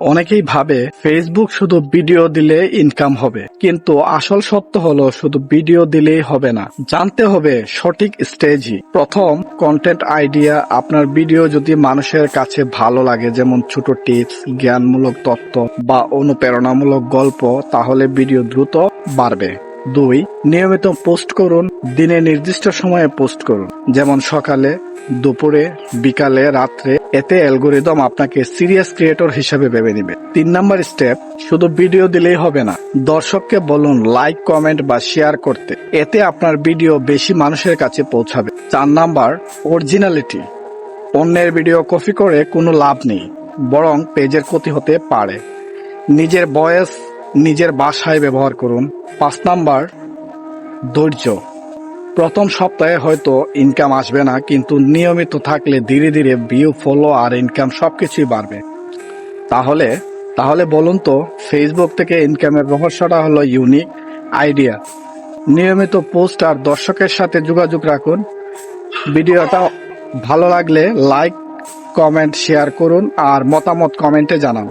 অনেকেই ভাবে ফেসবুক শুধু ভিডিও দিলে ইনকাম হবে, কিন্তু আসল সত্য হলো শুধু ভিডিও দিলেই হবে না। জানতে হবে সঠিক স্টেজই প্রথম কন্টেন্ট আইডিয়া আপনার ভিডিও যদি মানুষের কাছে ভালো লাগে, যেমন ছোট টিপস জ্ঞানমূলক তত্ত্ব বা অনুপ্রেরণামূলক গল্প, তাহলে ভিডিও দ্রুত বাড়বে। দুই, নিয়মিত পোস্ট করুন, দিনে নির্দিষ্ট সময়ে পোস্ট করুন। যেমন সকালে, দুপুরে, বিকালে, রাত্রে, এতে অ্যালগোরিদম আপনাকে সিরিয়াস ক্রিয়েটর হিসেবে ভেবে নেবে। তিন নাম্বার স্টেপ, শুধু ভিডিও দিলেই হবে না, দর্শককে বলুন, লাইক, কমেন্ট বা শেয়ার করতে। এতে আপনার ভিডিও বেশি মানুষের কাছে পৌঁছাবে। চার নাম্বার, অরিজিনালিটি। অন্যের ভিডিও কপি করে কোনো লাভ নেই, বরং পেজের ক্ষতি হতে পারে। নিজের বয়স নিজের বাসায় ব্যবহার করুন। পাঁচ নাম্বার, ধৈর্য। প্রথম সপ্তাহে হয়তো ইনকাম আসবে না, কিন্তু নিয়মিত থাকলে ধীরে ধীরে ভিউ ফলো আর ইনকাম সবকিছুই বাড়বে। তাহলে তাহলে বলুন তো ফেসবুক থেকে ইনকামের রহস্যটা হলো ইউনিক আইডিয়া নিয়মিত পোস্ট আর দর্শকের সাথে যোগাযোগ রাখুন। ভিডিওটা ভালো লাগলে লাইক কমেন্ট শেয়ার করুন আর মতামত কমেন্টে জানান।